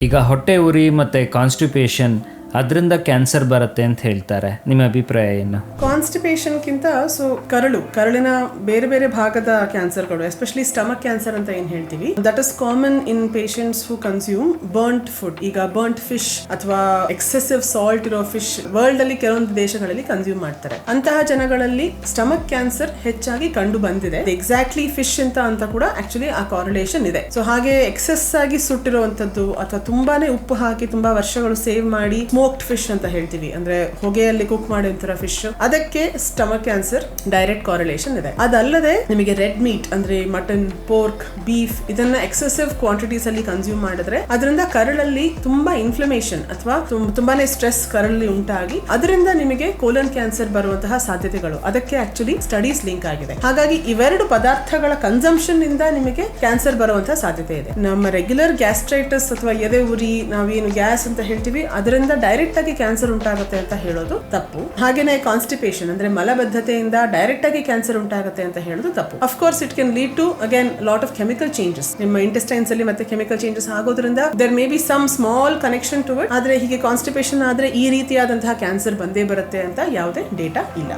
ಈಗ ಹೊಟ್ಟೆ ಉರಿ ಮತ್ತು ಕಾನ್ಸ್ಟಿಪೇಷನ್ ಅದರಿಂದ ಕ್ಯಾನ್ಸರ್ ಬರುತ್ತೆ ಅಂತ ಹೇಳ್ತಾರೆ. ನಿಮ್ಮ ಅಭಿಪ್ರಾಯ ಏನು? ಕಾನ್ಸ್ಟಿಪೇಷನ್ಗಿಂತ ಸೊ ಕರಳು, ಕರಳಿನ ಬೇರೆ ಬೇರೆ ಭಾಗದ ಕ್ಯಾನ್ಸರ್ಗಳು, ಎಸ್ಪೆಷಲಿ ಸ್ಟಮಕ್ ಕ್ಯಾನ್ಸರ್ ಅಂತ ಏನು ಹೇಳ್ತೀವಿ that is common in patients who consume burnt food ಈಗ ಬರ್ಂಟ್ ಫಿಶ್ ಅಥವಾ ಎಕ್ಸೆಸಿವ್ ಸಾಲ್ಟ್ ಇರೋ ಫಿಶ್ ವರ್ಲ್ಡ್ ಅಲ್ಲಿ ಕೆಲವೊಂದು ದೇಶಗಳಲ್ಲಿ ಕನ್ಸ್ಯೂಮ್ ಮಾಡ್ತಾರೆ. ಅಂತಹ ಜನಗಳಲ್ಲಿ ಸ್ಟಮಕ್ ಕ್ಯಾನ್ಸರ್ ಹೆಚ್ಚಾಗಿ ಕಂಡು ಬಂದಿದೆ. ಎಕ್ಸಾಕ್ಟ್ಲಿ ಫಿಶ್ ಅಂತ ಅಂತ ಕೂಡ ಆಕ್ಚುಲಿ ಆ ಕಾರಿಲೇಷನ್ ಇದೆ. ಸೊ ಹಾಗೆ ಎಕ್ಸೆಸ್ ಆಗಿ ಸುಟ್ಟಿರುವಂತದ್ದು ಅಥವಾ ತುಂಬಾನೇ ಉಪ್ಪು ಹಾಕಿ ತುಂಬಾ ವರ್ಷಗಳು ಸೇವ್ ಮಾಡಿ ಸ್ಮೋಕ್ಡ್ ಫಿಶ್ ಅಂತ ಹೇಳ್ತೀವಿ. ಅಂದ್ರೆ ಹೊಗೆಯಲ್ಲಿ ಕುಕ್ ಮಾಡಿರೋ ಫಿಶ್ ಅದಕ್ಕೆ ಸ್ಟಮಕ್ ಕ್ಯಾನ್ಸರ್ ಡೈರೆಕ್ಟ್ ಕಾರಿಲೇಷನ್ ಇದೆ. ಅದಲ್ಲದೆ ನಿಮಗೆ ರೆಡ್ ಮೀಟ್ ಅಂದ್ರೆ ಮಟನ್ ಪೋರ್ಕ್ ಬೀಫ್ ಇದನ್ನ ಎಕ್ಸೆಸಿವ್ ಕ್ವಾಂಟಿಟೀಸ್ ಅಲ್ಲಿ ಕನ್ಸ್ಯೂಮ್ ಮಾಡಿದ್ರೆ ಅದರಿಂದ ಕರಳಲ್ಲಿ ತುಂಬಾ ಇನ್ಫ್ಲಮೇಷನ್ ಅಥವಾ ತುಂಬಾನೇ ಸ್ಟ್ರೆಸ್ ಕರಳಲ್ಲಿ ಉಂಟಾಗಿ ಅದರಿಂದ ನಿಮಗೆ ಕೋಲನ್ ಕ್ಯಾನ್ಸರ್ ಬರುವಂತಹ ಸಾಧ್ಯತೆಗಳು. ಅದಕ್ಕೆ ಆಕ್ಚುಲಿ ಸ್ಟಡೀಸ್ ಲಿಂಕ್ ಆಗಿದೆ. ಹಾಗಾಗಿ ಇವೆರಡು ಪದಾರ್ಥಗಳ ಕನ್ಸಂಪ್ಷನ್ ಇಂದ ನಿಮಗೆ ಕ್ಯಾನ್ಸರ್ ಬರುವಂತಹ ಸಾಧ್ಯತೆ ಇದೆ. ನಮ್ಮ ರೆಗ್ಯುಲರ್ ಗ್ಯಾಸ್ಟ್ರೈಟಿಸ್ ಅಥವಾ ಎದೆ ಉರಿ, ನಾವೇನು ಗ್ಯಾಸ್ ಅಂತ ಹೇಳ್ತೀವಿ, ಅದರಿಂದ ಡೈರೆಕ್ಟ್ ಆಗಿ ಕ್ಯಾನ್ಸರ್ ಉಂಟಾಗುತ್ತೆ ಅಂತ ಹೇಳೋದು ತಪ್ಪು. ಹಾಗೇನೆ ಕಾನ್ಸ್ಟಿಪೇಷನ್ ಅಂದ್ರೆ ಮಲಬದ್ಧತೆಯಿಂದ ಡೈರೆಕ್ಟ್ ಆಗಿ ಕ್ಯಾನ್ಸರ್ ಉಂಟಾಗುತ್ತೆ ಅಂತ ಹೇಳೋದು ತಪ್ಪು. Of course it can lead to again lot of chemical changes ನಿಮ್ಮ ಇಂಟೆಸ್ಟೈನ್ಸ್ ಅಲ್ಲಿ ಮತ್ತೆ ಕೆಮಿಕಲ್ ಚೇಂಜಸ್ ಆಗೋದ್ರಿಂದ there may be some small connection to it ಆದ್ರೆ ಹೀಗೆ ಕಾನ್ಸ್ಟಿಪೇಷನ್ ಆದ್ರೆ ಈ ರೀತಿಯಾದಂತಹ ಕ್ಯಾನ್ಸರ್ ಬಂದೇ ಬರುತ್ತೆ ಅಂತ ಯಾವುದೇ ಡೇಟಾ ಇಲ್ಲ.